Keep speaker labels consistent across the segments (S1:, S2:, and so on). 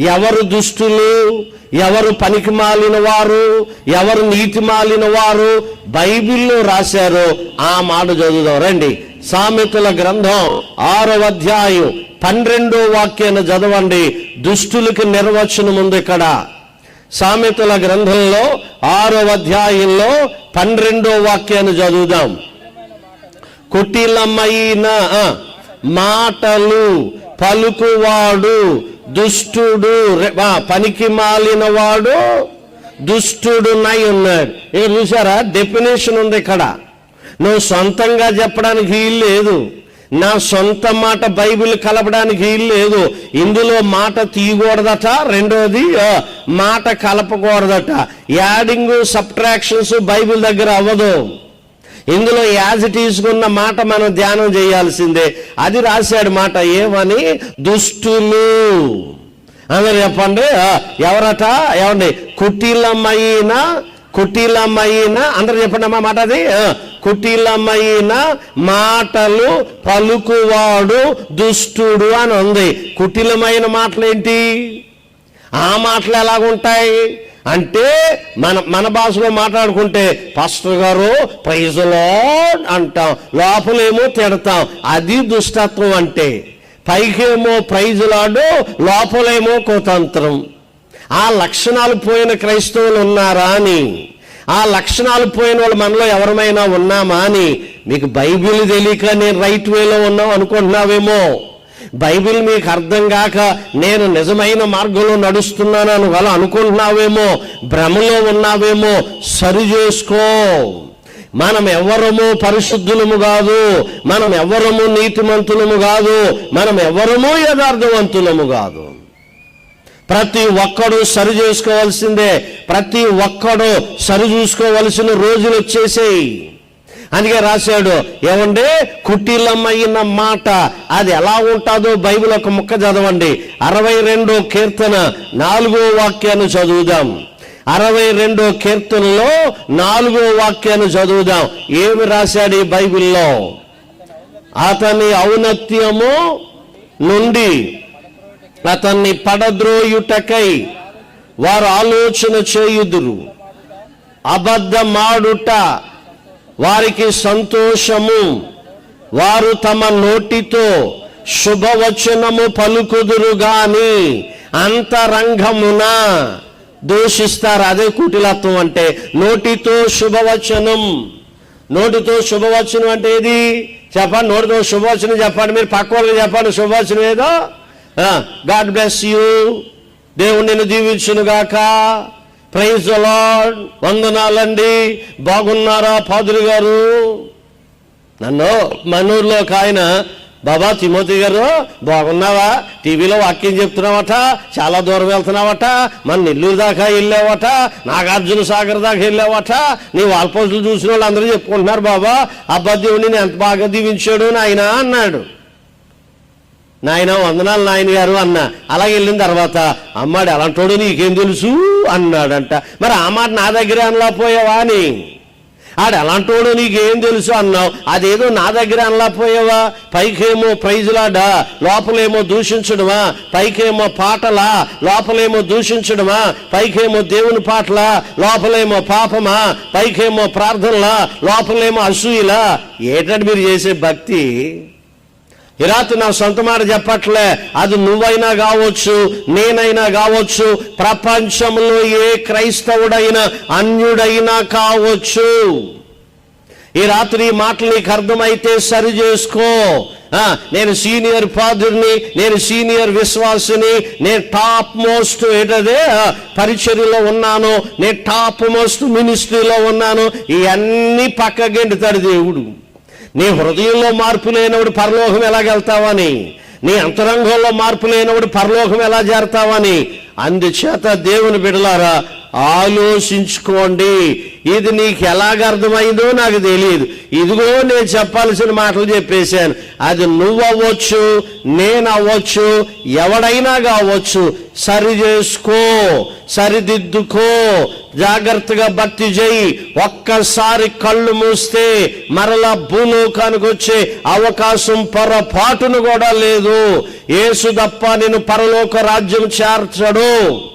S1: ఎవరు దుష్టులు ఎవరు పనికి మాలిన వారు ఎవరు నీతి మాలిన వారు బైబిల్లో రాశారో. ఆ మాట చదువుదాం. రండి. సామెతల గ్రంథం ఆరవ అధ్యాయం పన్నెండో వాక్యాన్ని చదవండి. దుష్టులకి నిర్వచనం ఉంది ఇక్కడ. సామెతల గ్రంథంలో ఆరవ అధ్యాయంలో పన్నెండో వాక్యాన్ని చదువుదాం. కుటిలమైన మాటలు పలుకువాడు దుష్టుడు పనికి మాలిన వాడు దుష్టుడు నై ఉన్నాడు. ఇక్కడ చూసారా డెఫినేషన్ ఉంది ఇక్కడ. నువ్వు సొంతంగా చెప్పడానికి వీలు లేదు. నా సొంత మాట బైబిల్ కలపడానికి వీలు లేదు. ఇందులో మాట తీయకూడదట. రెండోది మాట కలపకూడదట. యాడింగ్ సబ్ట్రాక్షన్స్ బైబిల్ దగ్గర అవ్వదు. ఇందులో యాజ్ తీసుకున్న మాట మనం ధ్యానం చేయాల్సిందే. అది రాశాడు మాట ఏమని? దుష్టులు. అందరు చెప్పండి. ఎవరట? ఏమండి? కుటిలమైన కుటిలమైన అందరు చెప్పండి అమ్మా మాట అది. కుటిలమైన మాటలు పలుకువాడు దుష్టుడు అని ఉంది. కుటిలమైన మాటలు ఏంటి ఆ మాటలు ఎలాగుంటాయి? అంటే మన మన భాషలో మాట్లాడుకుంటే పాస్టర్ గారు ప్రైజులో అంటాం. లోపలేమో తిడతాం. అది దుష్టత్వం అంటే. పైకేమో ప్రైజులాడు లోపలేమో కుతంత్రం. ఆ లక్షణాలు పోయిన క్రైస్తవులు ఉన్నారా అని? ఆ లక్షణాలు పోయిన వాళ్ళు మనలో ఎవరమైనా ఉన్నామా అని? మీకు బైబిల్ తెలియక నేను రైట్ వేలో ఉన్నాం అనుకుంటున్నావేమో? బైబిల్ మీకు అర్థం కాక నేను నిజమైన మార్గంలో నడుస్తున్నాను అని వాళ్ళు అనుకుంటున్నావేమో భ్రమలో ఉన్నావేమో సరి చేసుకో. మనం ఎవరము పరిశుద్ధులము కాదు మనం ఎవరము నీతిమంతులము కాదు మనం ఎవరము యథార్థవంతులము కాదు. ప్రతి ఒక్కడు సరి చేసుకోవాల్సిందే ప్రతి ఒక్కడు సరి చూసుకోవలసిన రోజులు వచ్చేసేయి. అందుకే రాశాడు ఏమంటే కుటీలమైన మాట అది ఎలా ఉంటుందో బైబిల్ ఒక ముక్క చదవండి. అరవై రెండో కీర్తన నాలుగో వాక్యాన్ని చదువుదాం. అరవై రెండో కీర్తనలో నాలుగో వాక్యాన్ని చదువుదాం. ఏమి రాశాడు ఈ బైబిల్లో? అతని ఔన్నత్యము నుండి అతన్ని పడద్రోయుటకై వారు ఆలోచన చేయుదురు. అబద్ధమాడుట వారికి సంతోషము. వారు తమ నోటితో శుభవచనము పలుకుదురు గాని అంతరంగమున దూషిస్తారు. అదే కుటిలత్వం అంటే నోటితో శుభవచనం. నోటితో శుభవచనం అంటే ఏది? చెప్పండి నోటితో శుభవచనం చెప్పండి. మీరు పక్క వాళ్ళకి చెప్పండి శుభవచనం ఏదో? God bless you. దేవుడు నిన్ను దీవించును గాక ప్రైజ్ అలాడ్ వందనాలండి. బాగున్నారా పాదులు గారు? నన్ను మనూరులో ఒక ఆయన బాబా తిమోతి గారు బాగున్నావా? టీవీలో వాక్యం చెప్తున్నావట చాలా దూరం వెళ్తున్నావట మన నెల్లూరు దాకా వెళ్ళావట నాగార్జున సాగర్ దాకా వెళ్ళావట నీ వాల్పోజులు చూసిన వాళ్ళు అందరూ చెప్పుకుంటున్నారు బాబా. అబ్బా దేవుడిని నేను ఎంత బాగా దీవించాడు నాయన అన్నాడు. నాయన వందనాలు నాయన గారు అన్న. అలాగే వెళ్ళిన తర్వాత అమ్మాడు అలాంటోడు నీకేం తెలుసు? అన్నాడంట. మరి ఆ మాట నా దగ్గర అనలా పోయావా అని? ఆడు ఎలాంటోడు నీకేం తెలుసు అన్నావు. అదేదో నా దగ్గర అనలా పోయావా? పైకేమో ప్రైజులాడా? లోపలేమో దూషించడమా? పైకేమో పాటలా? లోపలేమో దూషించడమా? పైకేమో దేవుని పాటలా? లోపలేమో పాపమా? పైకేమో ప్రార్థనలా? లోపలేమో అసూయలా? ఏటంటే మీరు చేసే భక్తి? ఈ రాత్రి నా సొంత మాట చెప్పట్లే. అది నువ్వైనా కావచ్చు నేనైనా కావచ్చు ప్రపంచంలో ఏ క్రైస్తవుడైనా అన్యుడైనా కావచ్చు. ఈ రాత్రి మాటలు నీకు అర్థమైతే సరి చేసుకో. నేను సీనియర్ ఫాదర్ని నేను సీనియర్ విశ్వాసిని నేను టాప్ మోస్ట్ ఏంటదే? ఆ, పరిచర్యలో ఉన్నాను నేను టాప్ మోస్ట్ మినిస్ట్రీలో ఉన్నాను. ఇవన్నీ పక్కగెండుతాడు దేవుడు. నీ హృదయంలో మార్పు లేనివాడు పరలోకం ఎలాగెళ్తావని నీ అంతరంగంలో మార్పు లేనివాడు పరలోకం ఎలా చేరతావని అందుచేత దేవుని బిడలారా ఆలోచించుకోండి. ఇది నీకు ఎలాగ అర్థమైందో నాకు తెలియదు. ఇదిగో నేను చెప్పాల్సిన మాటలు చెప్పేశాను. అది నువ్వు అవ్వచ్చు నేను అవ్వచ్చు ఎవడైనా కావచ్చు. సరి చేసుకో సరిదిద్దుకో. జాగ్రత్తగా భక్తి చేయి. ఒక్కసారి కళ్ళు మూస్తే మరలా భూలోకానికి వచ్చే అవకాశం పొరపాటును కూడా లేదు. ఏసు తప్ప నేను పరలోక రాజ్యం చేర్చడు.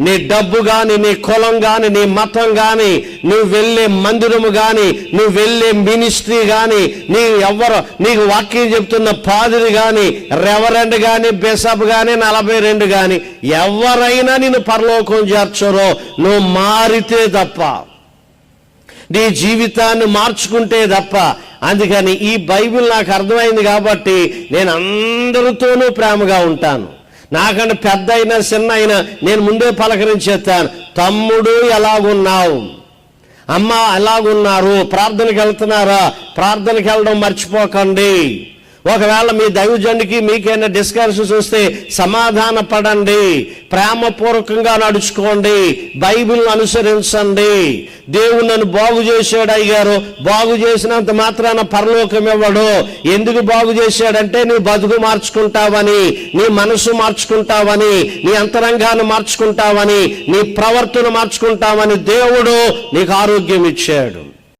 S1: నీ డబ్బు కానీ నీ కులం కానీ నీ మతం కానీ నువ్వు వెళ్ళే మందిరము కానీ నువ్వు వెళ్ళే మినిస్ట్రీ కానీ నీ ఎవరు నీకు వాక్యం చెప్తున్న పాదిరి కానీ రెవరెండ్ కానీ బిషప్ కానీ నలభై రెండు కానీ ఎవరైనా నేను పరలోకం చేర్చరో నువ్వు మారితే తప్ప. నీ జీవితాన్ని మార్చుకుంటే తప్ప. అందుకని ఈ బైబిల్ నాకు అర్థమైంది కాబట్టి నేను అందరితోనూ ప్రేమగా ఉంటాను. నాకంటే పెద్ద అయినా చిన్న అయినా నేను ముందే పలకరించేస్తాను తమ్ముడు ఎలాగున్నావు? అమ్మ ఎలాగున్నారు? ప్రార్థనకి వెళ్తున్నారా ప్రార్థనకి వెళ్ళడం మర్చిపోకండి. ఒకవేళ మీ దైవజనుడికి మీకైనా డిస్కషన్స్ వస్తే సమాధాన పడండి. ప్రేమపూర్వకంగా నడుచుకోండి. బైబిల్ను అనుసరించండి. దేవుడు నన్ను బాగు చేశాడు అయ్యారు. బాగు చేసినంత మాత్రాన పరలోకం ఇవ్వడు. ఎందుకు బాగు చేశాడంటే నీ బతుకు మార్చుకుంటావని నీ మనసు మార్చుకుంటావని నీ అంతరంగాన్ని మార్చుకుంటావని నీ ప్రవర్తన మార్చుకుంటావని దేవుడు నీకు ఆరోగ్యం ఇచ్చాడు.